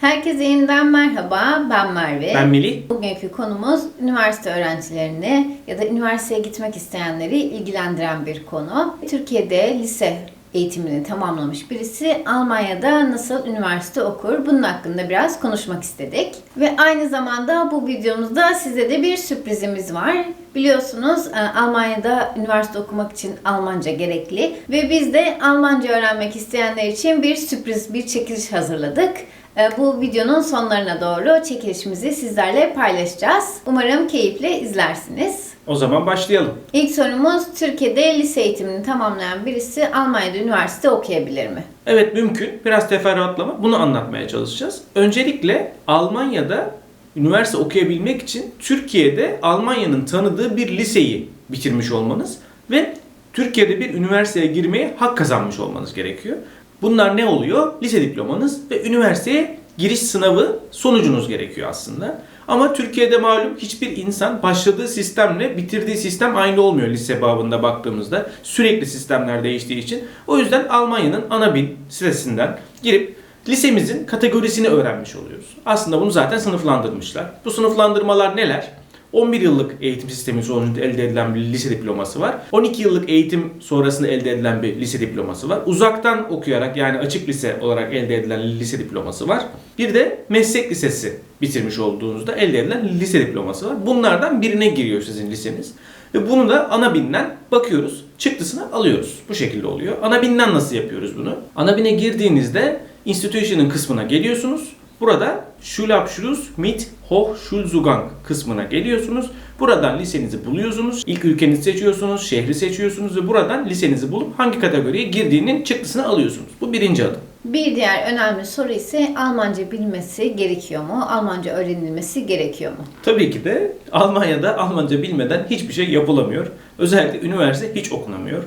Herkese yeniden merhaba. Ben Merve. Ben Melih. Bugünkü konumuz üniversite öğrencilerini ya da üniversiteye gitmek isteyenleri ilgilendiren bir konu. Türkiye'de lise eğitimini tamamlamış birisi Almanya'da nasıl üniversite okur? Bunun hakkında biraz konuşmak istedik. Ve aynı zamanda bu videomuzda size de bir sürprizimiz var. Biliyorsunuz e, Almanya'da üniversite okumak için Almanca gerekli ve biz de Almanca öğrenmek isteyenler için bir sürpriz, bir çekiliş hazırladık. E, Bu videonun sonlarına doğru çekilişimizi sizlerle paylaşacağız. Umarım keyifle izlersiniz. O zaman başlayalım. İlk sorumuz Türkiye'de lise eğitimini tamamlayan birisi Almanya'da üniversite okuyabilir mi? Evet mümkün. Biraz teferruatlama. Bunu anlatmaya çalışacağız. Öncelikle Almanya'da üniversite okuyabilmek için Türkiye'de Almanya'nın tanıdığı bir liseyi bitirmiş olmanız ve Türkiye'de bir üniversiteye girmeye hak kazanmış olmanız gerekiyor. Bunlar ne oluyor? Lise diplomanız ve üniversiteye giriş sınavı sonucunuz gerekiyor aslında. Ama Türkiye'de malum hiçbir insan başladığı sistemle bitirdiği sistem aynı olmuyor lise babında baktığımızda. Sürekli sistemler değiştiği için. O yüzden Almanya'nın ana bin sitesinden girip lisemizin kategorisini öğrenmiş oluyoruz. Aslında bunu zaten sınıflandırmışlar. Bu sınıflandırmalar neler? 11 yıllık eğitim sistemi sonucunda elde edilen bir lise diploması var. 12 yıllık eğitim sonrasında elde edilen bir lise diploması var. Uzaktan okuyarak yani açık lise olarak elde edilen lise diploması var. Bir de meslek lisesi bitirmiş olduğunuzda elde edilen lise diploması var. Bunlardan birine giriyor sizin liseniz. Ve bunu da ana binden bakıyoruz. Çıktısını alıyoruz. Bu şekilde oluyor. Ana binden nasıl yapıyoruz bunu? Ana bine girdiğinizde institution'ın kısmına geliyorsunuz. Burada Schulabschluss mit Hochschulzugang kısmına geliyorsunuz. Buradan lisenizi buluyorsunuz. İlk ülkenizi seçiyorsunuz, şehri seçiyorsunuz ve buradan lisenizi bulup hangi kategoriye girdiğinin çıktısını alıyorsunuz. Bu birinci adım. Bir diğer önemli soru ise Almanca bilmesi gerekiyor mu? Almanca öğrenilmesi gerekiyor mu? Tabii ki de Almanya'da Almanca bilmeden hiçbir şey yapılamıyor. Özellikle üniversite hiç okunamıyor.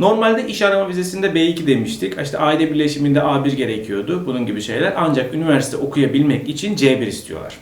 Normalde iş arama vizesinde B2 demiştik. İşte aile birleşiminde A1 gerekiyordu. Bunun gibi şeyler. Ancak üniversite okuyabilmek için C1 istiyorlar.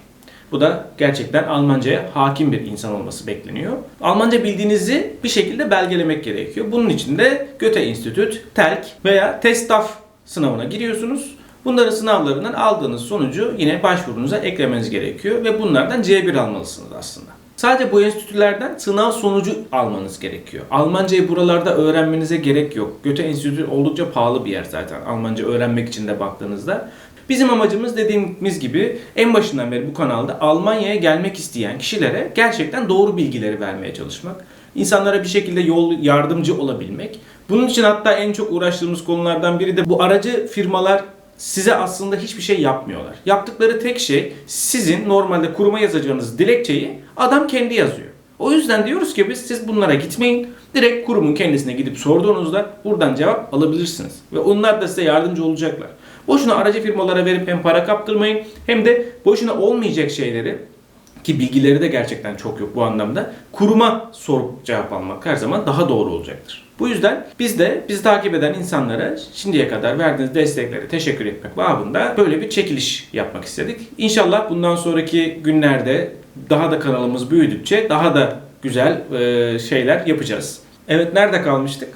Bu da gerçekten Almanca'ya hakim bir insan olması bekleniyor. Almanca bildiğinizi bir şekilde belgelemek gerekiyor. Bunun için de Goethe Institut, TELK veya TESTAF sınavına giriyorsunuz. Bunların sınavlarından aldığınız sonucu yine başvurunuza eklemeniz gerekiyor ve bunlardan C1 almalısınız aslında. Sadece bu enstitülerden sınav sonucu almanız gerekiyor. Almancayı buralarda öğrenmenize gerek yok. Goethe Enstitü oldukça pahalı bir yer zaten. Almanca öğrenmek için de baktığınızda. Bizim amacımız dediğimiz gibi en başından beri bu kanalda Almanya'ya gelmek isteyen kişilere gerçekten doğru bilgileri vermeye çalışmak. İnsanlara bir şekilde yol yardımcı olabilmek. Bunun için hatta en çok uğraştığımız konulardan biri de bu aracı firmalar size aslında hiçbir şey yapmıyorlar. Yaptıkları tek şey sizin normalde kuruma yazacağınız dilekçeyi adam kendi yazıyor. O yüzden diyoruz ki biz siz bunlara gitmeyin. Direkt kurumun kendisine gidip sorduğunuzda buradan cevap alabilirsiniz. Ve onlar da size yardımcı olacaklar. Boşuna aracı firmalara verip hem para kaptırmayın hem de boşuna olmayacak şeyleri ki bilgileri de gerçekten çok yok bu anlamda. Kuruma sorup cevap almak her zaman daha doğru olacaktır. Bu yüzden biz de bizi takip eden insanlara şimdiye kadar verdiğiniz desteklere teşekkür etmek babında böyle bir çekiliş yapmak istedik. İnşallah bundan sonraki günlerde daha da kanalımız büyüdükçe daha da güzel şeyler yapacağız. Evet nerede kalmıştık?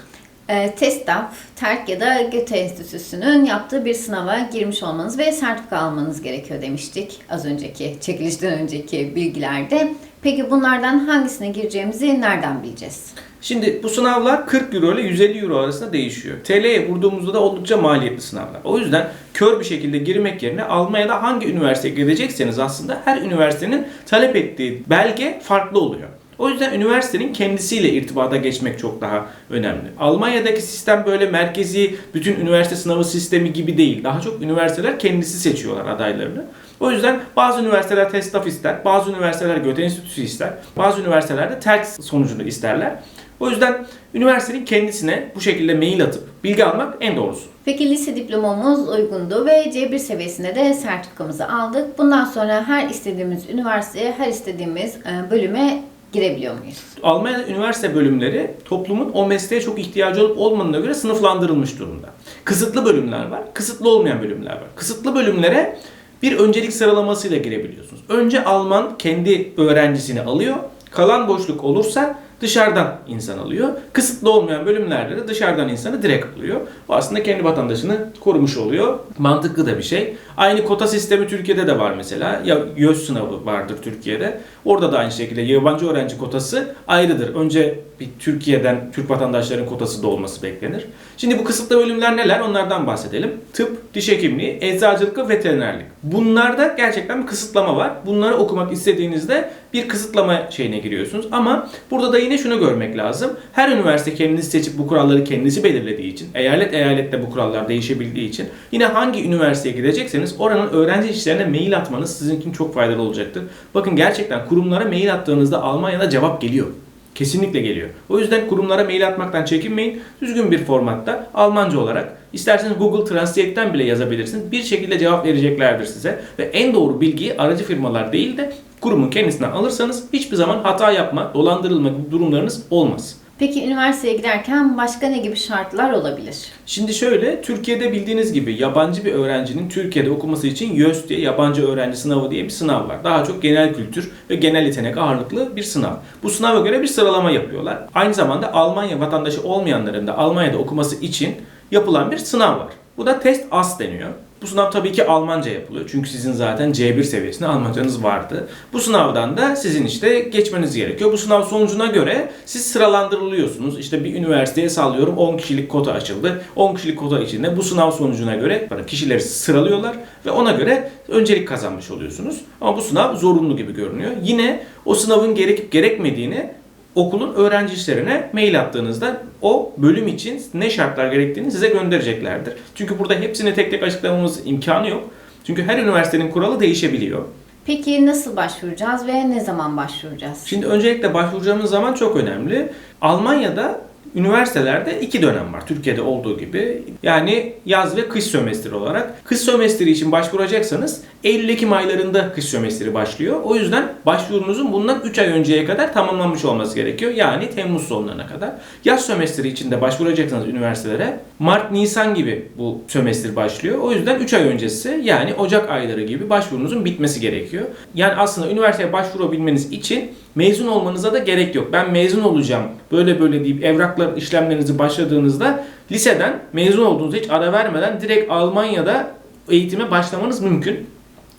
E, TESTAF, TERK ya da Goethe Enstitüsü'nün yaptığı bir sınava girmiş olmanız ve sertifika almanız gerekiyor demiştik az önceki, çekilişten önceki bilgilerde. Peki bunlardan hangisine gireceğimizi nereden bileceğiz? Şimdi bu sınavlar 40 euro ile 150 euro arasında değişiyor. TL'ye vurduğumuzda da oldukça maliyetli sınavlar. O yüzden kör bir şekilde girmek yerine Almanya'da hangi üniversiteye gidecekseniz aslında her üniversitenin talep ettiği belge farklı oluyor. O yüzden üniversitenin kendisiyle irtibata geçmek çok daha önemli. Almanya'daki sistem böyle merkezi bütün üniversite sınavı sistemi gibi değil. Daha çok üniversiteler kendisi seçiyorlar adaylarını. O yüzden bazı üniversiteler TESTAF ister, bazı üniversiteler Goethe Enstitüsü ister, bazı üniversitelerde TELK sonucunu isterler. O yüzden üniversitenin kendisine bu şekilde mail atıp bilgi almak en doğrusu. Peki lise diplomamız uygundu ve C1 seviyesinde de sertifikamızı aldık. Bundan sonra her istediğimiz üniversiteye, her istediğimiz e, bölüme girebiliyor muyuz? Almanya'da üniversite bölümleri toplumun o mesleğe çok ihtiyacı olup olmadığına göre sınıflandırılmış durumda. Kısıtlı bölümler var, kısıtlı olmayan bölümler var. Kısıtlı bölümlere bir öncelik sıralamasıyla girebiliyorsunuz. Önce Alman kendi öğrencisini alıyor. Kalan boşluk olursa dışarıdan insan alıyor. Kısıtlı olmayan bölümlerde de dışarıdan insanı direkt alıyor. Bu aslında kendi vatandaşını korumuş oluyor. Mantıklı da bir şey. Aynı kota sistemi Türkiye'de de var mesela. Ya YÖS sınavı vardır Türkiye'de. Orada da aynı şekilde yabancı öğrenci kotası ayrıdır. Önce bir Türkiye'den Türk vatandaşların kotası da olması beklenir. Şimdi bu kısıtlı bölümler neler? Onlardan bahsedelim. Tıp, diş hekimliği, eczacılık ve veterinerlik. Bunlarda gerçekten bir kısıtlama var. Bunları okumak istediğinizde bir kısıtlama şeyine giriyorsunuz. Ama burada da yine şunu görmek lazım. Her üniversite kendisi seçip bu kuralları kendisi belirlediği için, eyalet eyalette bu kurallar değişebildiği için yine hangi üniversiteye gidecekseniz oranın öğrenci işlerine mail atmanız sizin için çok faydalı olacaktır. Bakın gerçekten kurumlara mail attığınızda Almanya'da cevap geliyor. Kesinlikle geliyor. O yüzden kurumlara mail atmaktan çekinmeyin. Düzgün bir formatta Almanca olarak isterseniz Google Translate'ten bile yazabilirsiniz. Bir şekilde cevap vereceklerdir size. Ve en doğru bilgiyi aracı firmalar değil de kurumun kendisinden alırsanız hiçbir zaman hata yapma, dolandırılma gibi durumlarınız olmaz. Peki üniversiteye giderken başka ne gibi şartlar olabilir? Şimdi şöyle, Türkiye'de bildiğiniz gibi yabancı bir öğrencinin Türkiye'de okuması için YÖS diye yabancı öğrenci sınavı diye bir sınav var. Daha çok genel kültür ve genel yetenek ağırlıklı bir sınav. Bu sınava göre bir sıralama yapıyorlar. Aynı zamanda Almanya vatandaşı olmayanların da Almanya'da okuması için yapılan bir sınav var. Bu da test AS deniyor. Bu sınav tabii ki Almanca yapılıyor. Çünkü sizin zaten C1 seviyesinde Almancanız vardı. Bu sınavdan da sizin işte geçmeniz gerekiyor. Bu sınav sonucuna göre siz sıralandırılıyorsunuz. İşte bir üniversiteye sallıyorum 10 kişilik kota açıldı. 10 kişilik kota içinde bu sınav sonucuna göre kişileri sıralıyorlar ve ona göre öncelik kazanmış oluyorsunuz. Ama bu sınav zorunlu gibi görünüyor. Yine o sınavın gerekip gerekmediğini okulun öğrenci işlerine mail attığınızda o bölüm için ne şartlar gerektiğini size göndereceklerdir. Çünkü burada hepsini tek tek açıklamamız imkanı yok. Çünkü her üniversitenin kuralı değişebiliyor. Peki nasıl başvuracağız ve ne zaman başvuracağız? Şimdi öncelikle başvuracağımız zaman çok önemli. Almanya'da üniversitelerde iki dönem var. Türkiye'de olduğu gibi. Yani yaz ve kış sömestri olarak. Kış sömestri için başvuracaksanız Eylül-Ekim aylarında kış sömestri başlıyor. O yüzden başvurunuzun bundan 3 ay önceye kadar tamamlanmış olması gerekiyor. Yani Temmuz sonlarına kadar. Yaz sömestri için de başvuracaksanız üniversitelere Mart-Nisan gibi bu sömestr başlıyor. O yüzden 3 ay öncesi yani Ocak ayları gibi başvurunuzun bitmesi gerekiyor. Yani aslında üniversiteye başvurabilmeniz için mezun olmanıza da gerek yok. Ben mezun olacağım böyle böyle deyip evraklar işlemlerinizi başladığınızda liseden mezun olduğunuzda hiç ara vermeden direkt Almanya'da eğitime başlamanız mümkün.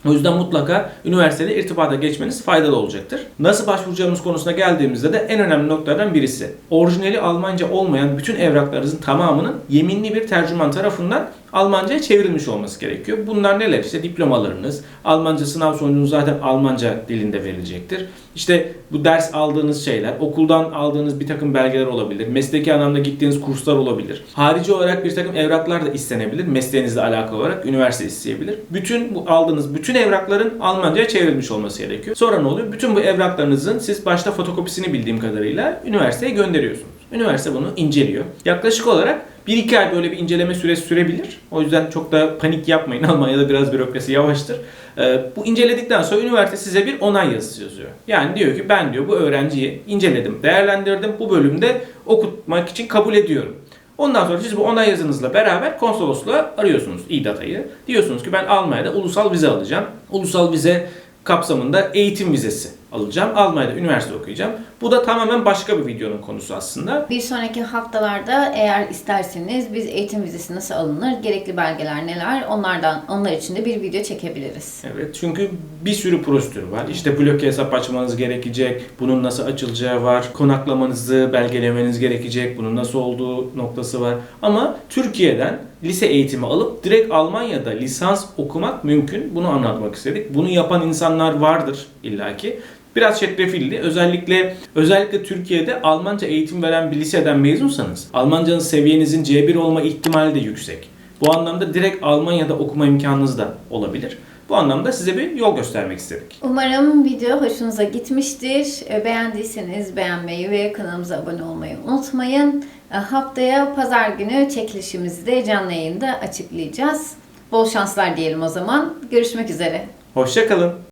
O yüzden mutlaka üniversitede irtibata geçmeniz faydalı olacaktır. Nasıl başvuracağımız konusuna geldiğimizde de en önemli noktalardan birisi. Orijinali Almanca olmayan bütün evraklarınızın tamamının yeminli bir tercüman tarafından Almanca'ya çevrilmiş olması gerekiyor. Bunlar neler? İşte diplomalarınız, Almanca sınav sonucunuz zaten Almanca dilinde verilecektir. İşte bu ders aldığınız şeyler, okuldan aldığınız bir takım belgeler olabilir. Mesleki anlamda gittiğiniz kurslar olabilir. Harici olarak bir takım evraklar da istenebilir. Mesleğinizle alakalı olarak üniversite isteyebilir. Bütün bu aldığınız bütün evrakların Almanca'ya çevrilmiş olması gerekiyor. Sonra ne oluyor? Bütün bu evraklarınızın siz başta fotokopisini bildiğim kadarıyla üniversiteye gönderiyorsunuz. Üniversite bunu inceliyor. Yaklaşık olarak 1-2 ay böyle bir inceleme süresi sürebilir. O yüzden çok da panik yapmayın. Almanya'da biraz bürokrasi yavaştır. Ee, bu inceledikten sonra üniversite size bir onay yazısı yazıyor. Yani diyor ki ben diyor bu öğrenciyi inceledim, değerlendirdim. Bu bölümde okutmak için kabul ediyorum. Ondan sonra siz bu onay yazınızla beraber konsolosluğa arıyorsunuz İDAT'ayı. Diyorsunuz ki ben Almanya'da ulusal vize alacağım. Ulusal vize kapsamında eğitim vizesi alacağım. Almanya'da üniversite okuyacağım. Bu da tamamen başka bir videonun konusu aslında. Bir sonraki haftalarda eğer isterseniz biz eğitim vizesi nasıl alınır, gerekli belgeler neler onlardan onlar için de bir video çekebiliriz. Evet çünkü bir sürü prosedür var. İşte bloke hesap açmanız gerekecek. Bunun nasıl açılacağı var. Konaklamanızı belgelemeniz gerekecek. Bunun nasıl olduğu noktası var. Ama Türkiye'den lise eğitimi alıp direkt Almanya'da lisans okumak mümkün. Bunu anlatmak istedik. Bunu yapan insanlar vardır illaki. Biraz çetrefilli. Özellikle özellikle Türkiye'de Almanca eğitim veren bir liseden mezunsanız Almancanın seviyenizin C1 olma ihtimali de yüksek. Bu anlamda direkt Almanya'da okuma imkanınız da olabilir. Bu anlamda size bir yol göstermek istedik. Umarım video hoşunuza gitmiştir. E, Beğendiyseniz beğenmeyi ve kanalımıza abone olmayı unutmayın. E, Haftaya pazar günü çekilişimizi de canlı yayında açıklayacağız. Bol şanslar diyelim o zaman. Görüşmek üzere. Hoşçakalın.